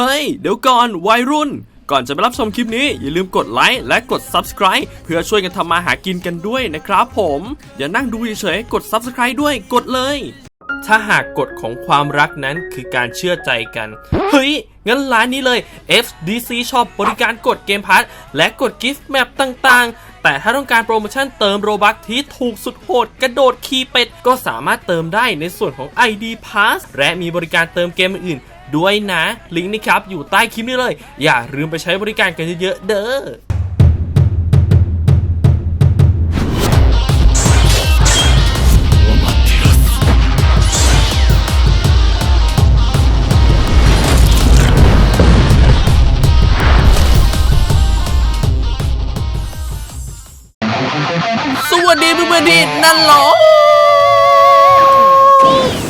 ฮ้ย เดี๋ยวก่อนวัยรุ่น ก่อนจะไปรับชมคลิปนี้ อย่าลืมกดไลค์และกด Subscribe เพื่อช่วยกันทำมาหากินกันด้วยนะครับผม อย่านั่งดูเฉยๆกด Subscribe ด้วยกดเลย ถ้าหากกฎของความรักนั้นคือการเชื่อใจกัน เฮ้ย งั้นร้านนี้เลย FDC Shop บริการกดเกมพาร์ทและกดกิฟต์แมปต่างๆแต่ถ้าต้องการโปรโมชั่นเติมโรบัคที่ถูกสุดโหดกระโดดคีเป็ด ก็สามารถเติมได้ในส่วนของ ID Pass และมีบริการเติมเกมอื่น ด้วยนะ ลิงก์นี้ครับอยู่ใต้คลิปนี้เลย อย่าลืมไปใช้บริการกันเยอะๆเด้อสวัสดีเพื่อนๆที่นั่นหรอ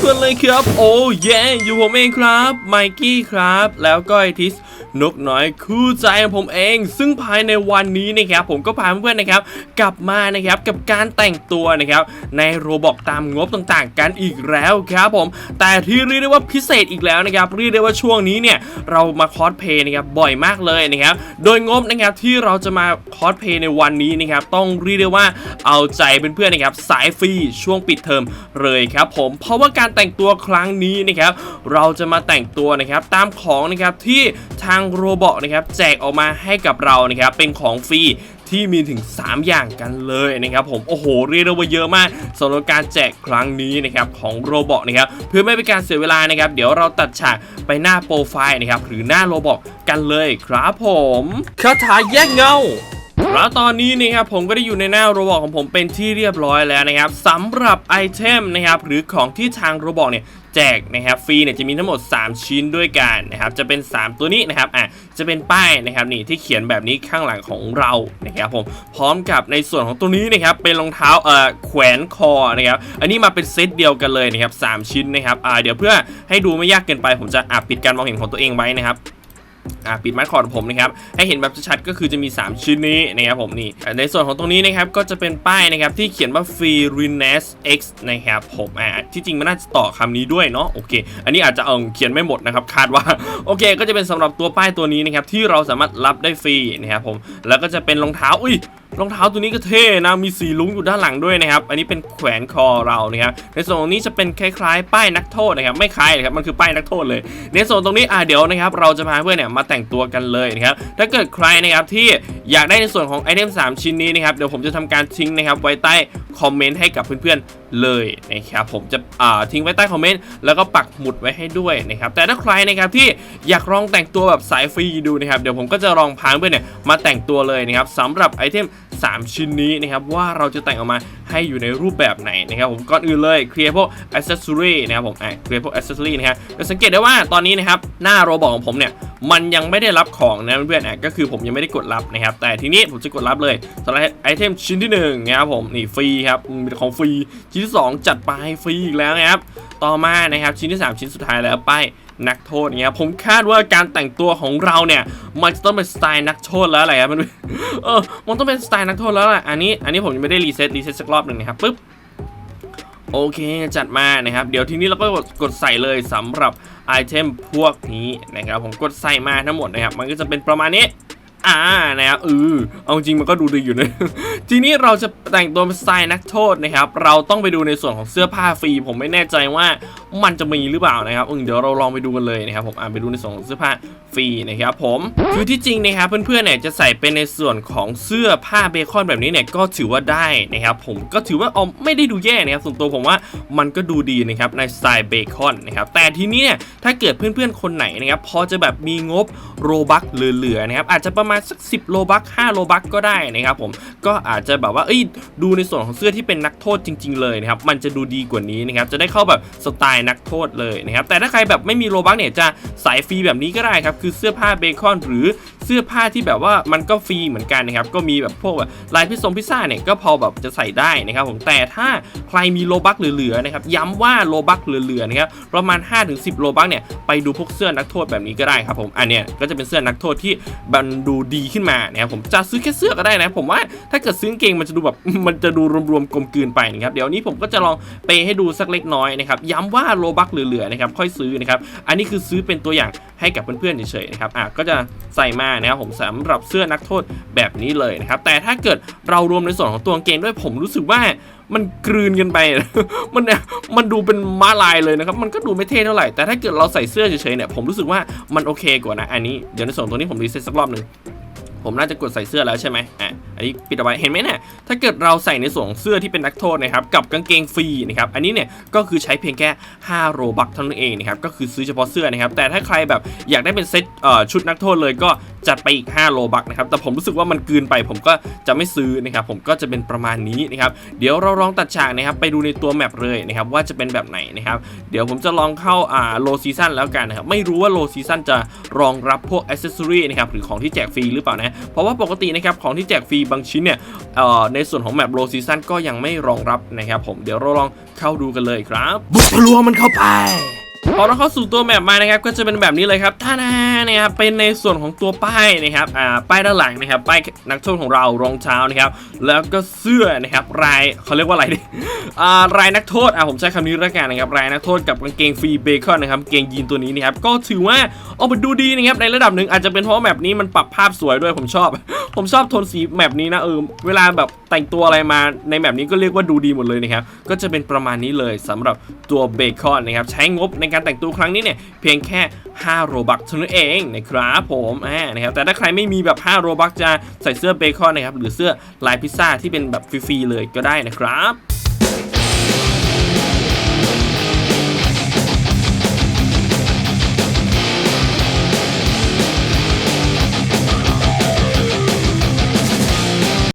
เพื่อนเลยครับ โอ้เย่อยู่ผมเองครับ ไมกี้ครับ แล้วก็ไอทิส นกน้อยคู่ใจของผมเอง ซึ่งภายในวันนี้นะครับผมก็พาเพื่อนๆนะครับ กลับมานะครับกับการแต่งตัวนะครับในโรบอกตามงบต่างๆ กันอีกแล้วครับผม แต่ที่เรียกได้ว่าพิเศษอีกแล้วนะครับเรียกได้ว่าช่วงนี้เนี่ยเรามาคอสเพย์นะครับบ่อยมากเลยนะครับโดยงบนะครับที่เราจะมาคอสเพย์ในวันนี้นะครับต้องเรียกได้ว่าเอาใจเพื่อนๆนะครับสายฟรีช่วงปิดเทอมเลยครับผมเพราะว่าการแต่งตัวครั้งนี้นะครับเราจะมาแต่งตัวนะครับตามของนะครับที่ทางโรบอทนะครับแจกออกมาให้กับเรานะครับเป็นของฟรีที่มีถึง 3 อย่างกันเลยนะครับผมโอ้โหเรียกได้ว่าเยอะมากสำหรับการแจกครั้งนี้นะครับของโรบอทนะครับเพื่อไม่เป็นการเสียเวลานะครับ เดี๋ยวเราตัดฉากไปหน้าโปรไฟล์นะครับหรือหน้าโรบอทกันเลยครับผมคาถาแยกเงา แล้วตอนนี้นะครับผมก็ได้อยู่ในหน้าโรบอทของผมเป็นที่เรียบร้อยแล้วนะครับสำหรับไอเทมนะครับหรือของที่ทางโรบอทเนี่ยแจกนะครับฟรีเนี่ยจะมีทั้งหมด 3 ชิ้นด้วยกันนะครับจะเป็น 3 ตัวนี้นะครับอะจะเป็นป้ายนะครับนี่ที่เขียนแบบนี้ข้างหลังของเรานะครับผมพร้อมกับในส่วนของตัวนี้นะครับเป็นรองเท้าเอ่อแขวนคอนะครับอันนี้มาเป็นเซตเดียวกันเลยนะครับสามชิ้นนะครับอ่าเดี๋ยวเพื่อให้ดูไม่ยากเกินไปผมจะอะปิดการมองเห็นของตัวเองไว้นะครับ อ่าปิดมัดคอร์ดของผมนะครับให้เห็นแบบชัดๆก็คือจะมี 3 ชิ้นนี้นะครับผมนี่ในส่วนของตรงนี้นะครับก็จะเป็นป้ายนะครับที่เขียนว่า Free r e n e s X นะครับผมอ่าที่จริงมันน่าจะต่อคำนี้ด้วยเนาะโอเค อันนี้อาจจะเอาเขียนไม่หมดนะครับคาดว่าโอเค ก็จะเป็นสำหรับตัวป้ายตัวนี้นะครับที่เราสามารถรับได้ฟรีนะครับผมแล้วก็จะเป็นรองเท้าอุ้ย รองเท้าตัวนี้ก็เท่นะมีสีลุ้งอยู่ด้านหลังด้วยนะครับ อันนี้เป็นแขวนคอเรานะครับในส่วนตรงนี้จะเป็นคล้ายๆ ป้ายนักโทษนะครับไม่คล้ายเลยครับมันคือป้ายนักโทษเลยในส่วนตรงนี้อ่าเดี๋ยวนะครับเราจะพาเพื่อนเนี่ยมาแต่งตัวกันเลยนะครับถ้าเกิดใครนะครับที่อยากได้ในส่วนของไอเทม3 ชิ้นนี้นะครับเดี๋ยวผมจะทำการทิ้งนะครับไว้ใต้คอมเมนต์ให้กับเพื่อนๆเลยนะครับผมจะอ่าทิ้งไว้ใต้คอมเมนต์แล้วก็ปักหมุดไว้ให้ด้วยนะครับแต่ถ้าใครนะครับที่อยากลองแต่งตัวแบบสายฟรีดูนะครับเดี๋ยวผมก็จะลองพาเพื่อนเนี่ยมาแต่งตัวเลยนะครับสำหรับไอเทม 3 ชิ้นนี้นะครับว่าเราจะแต่งออกมาให้อยู่ในรูปแบบไหนนะครับผมก่อนอื่นเลยเคลียร์พวกอ c เซ s ซอรีนะครับผมอะเคลียร์พวกอ c เซ s ซอรีนะครับจะสังเกตได้ว่าตอนนี้นะครับหน้าโรบอทของผมเนี่ยมันยังไม่ได้รับของนะเพื่อนๆอะก็คือผมยังไม่ได้กดรับนะครับแต่ทีนี้ผมจะกดรับเลยสำหรับไอเทมชิ้นที่1นะครับผมนี่ฟรีครับเป็นของฟรีชิ้นที่ 2 จัดไปฟรีอีกแล้วนะครับ ต่อมานะครับชิ้นที่ 3 ชิ้นสุดท้ายแล้วป้ายนักโทษเนี่ยผมคาดว่าการแต่งตัวของเราเนี่ยมันจะต้องเป็นสไตล์นักโทษแล้วอะไรครับมันเออมันต้องเป็นสไตล์นักโทษแล้วแหละอันนี้อันนี้ผมยังไม่ได้รีเซ็ตรีเซ็ตสักรอบหนึ่งนะครับปึ๊บโอเคจัดมานะครับ เดี๋ยวทีนี้เราก็กดกดใส่เลยสำหรับไอเทมพวกนี้นะครับผมกดใส่มาทั้งหมดนะครับ มันก็จะเป็นประมาณนี้ อ่านะครับเออเอาจริงมันก็ดูดีอยู่นะ ทีนี้เราจะแต่งตัวเป็นสไตล์นักโทษนะครับ เราต้องไปดูในส่วนของเสื้อผ้าฟรี ผมไม่แน่ใจว่ามันจะมีหรือเปล่านะครับเออเดี๋ยวเราลองไปดูกันเลยนะครับผมอ่าไปดูในส่วนของเสื้อผ้าฟรีนะครับผมคือที่จริงนะครับเพื่อนๆเนี่ยจะใส่เป็นในส่วนของเสื้อผ้าเบคอนแบบนี้เนี่ยก็ถือว่าได้นะครับผมก็ถือว่าเอาไม่ได้ดูแย่นะครับส่วนตัวผมว่ามันก็ดูดีนะครับในสไตล์เบคอนนะครับแต่ทีนี้เนี่ยถ้าเกิดเพื่อนๆคนไหนนะครับพอจะแบบมีงบโรบัคเหลือๆนะครับอาจจะประมาณสัก 10 โลบัค5โลบัคก็ได้นะครับผมก็อาจจะแบบว่าเอ้ยดูในส่วนของเสื้อที่เป็นนักโทษจริง ๆ เลยนะครับมันจะดูดีกว่านี้นะครับจะได้เข้าแบบสไตล์นักโทษเลยนะครับแต่ถ้าใครแบบไม่มีโลบัคเนี่ยจะสายฟรีแบบนี้ก็ได้ครับคือเสื้อผ้าเบคอนหรือ สื้อผ้าที่แบบว่ามันก็ฟรีเหมือนกันนะครับก็มีแบบพวกแบบลายพิซซงพิซซ่าเนี่ยก็พอแบบจะใส่ได้นะครับผมแต่ถ้าใครมีโลบักเหลือๆนะครับย้ำว่าโลบักเหลือๆนะครับประมาณ 5-10 โลบักเนี่ยไปดูพวกเสื้อนักโทษแบบนี้ก็ได้ครับผมอันเนี้ยก็จะเป็นเสื้อนักโทษที่มันดูดีขึ้นมานะครับผมจะซื้อแค่เสื้อก็ได้นะผมว่าถ้าเกิดซื้อเกงมันจะดูแบบมันจะดูรวมๆกลมกลืนไปนะครับเดี๋ยวนี้ผมก็จะลองเปย์ให้ดูสักเล็กน้อยนะครับย้ำว่าโลบักเหลือๆนะครับค่อยซื้อนะครับอันนี้คือซื้อเป็นตัวอย่าง ให้กับเพื่อนๆเฉยๆนะครับอะก็จะใส่มานะครับผมสำหรับเสื้อนักโทษแบบนี้เลยนะครับแต่ถ้าเกิดเรารวมในส่วนของตัวกางเกงด้วยผมรู้สึกว่ามันกลืนกันไป มันเนี่ยมันดูเป็นม้าลายเลยนะครับ มันก็ดูไม่เท่เท่าไหร่ แต่ถ้าเกิดเราใส่เสื้อเฉยๆเนี่ย ผมรู้สึกว่ามันโอเคกว่านะ อันนี้ เดี๋ยวในส่วนตัวนี้ผมรีเซ็ตสักรอบหนึ่ง ผมน่าจะกดใส่เสื้อแล้วใช่ไหมอะอันนี้ปิดเอาไว้เห็นไหมเนี่ยถ้าเกิดเราใส่ในส่วนของเสื้อที่เป็นนักโทษนะครับกับกางเกงฟรีนะครับอันนี้เนี่ยก็คือใช้เพียงแค่5โรบักเท่านั้นเองนะครับก็คือซื้อเฉพาะเสื้อนะครับแต่ถ้าใครแบบอยากได้เป็นเซตชุดนักโทษเลยก็จัดไปอีก 5 โลบักนะครับ แต่ผมรู้สึกว่ามันเกินไป ผมก็จะไม่ซื้อนะครับ ผมก็จะเป็นประมาณนี้นะครับ เดี๋ยวเราลองตัดฉากนะครับ ไปดูในตัวแมปเลยนะครับ ว่าจะเป็นแบบไหนนะครับ เดี๋ยวผมจะลองเข้าอ่าโลซีซันแล้วกันนะครับ ไม่รู้ว่าโลซีซันจะรองรับพวกอ c เซสซอรีนะครับ หรือของที่แจกฟรีหรือเปล่านะ เพราะว่าปกตินะครับ ของที่แจกฟรีบางชิ้นเนี่ยเอ่อในส่วนของแมปโลซีซันก็ยังไม่รองรับนะครับ ผม เดี๋ยวเราลองเข้าดูกันเลยครับ บุกทะลวงมันเข้าไป พอเราเข้าสู่ตัวแมปมานะครับก็จะเป็นแบบนี้เลยครับท่านานะครับเป็นในส่วนของตัวป้ายนะครับอ่าป้ายด้านหลังนะครับป้ายนักโทษของเรารองเท้านะครับแล้วก็เสื้อนะครับลายเขาเรียกว่าอะไรดิอ่ารายนักโทษอะผมใช้คำนี้แล้วกันนะครับรายนักโทษกับกางเกงฟรีเบคอนนะครับเกงยีนตัวนี้นะครับก็ถือว่าเอามาดูดีนะครับในระดับหนึ่งอาจจะเป็นเพราะแมปนี้มันปรับภาพสวยด้วยผมชอบ ผมชอบโทนสีแมปนี้นะเออเวลาแบบแต่งตัวอะไรมาในแมปนี้ก็เรียกว่าดูดีหมดเลยนะครับก็จะเป็นประมาณนี้เลยสำหรับตัวเบคอนนะครับใช้งบในการแต่งตัวครั้งนี้เนี่ยเพียงแค่ 5 โรบักเท่านั้นเองนะครับผมอ่านะครับแต่ถ้าใครไม่มีแบบ 5 โรบักจะใส่เสื้อเบคอนนะครับหรือเสื้อลายพิซซ่าที่เป็นแบบฟรีๆเลยก็ได้นะครับ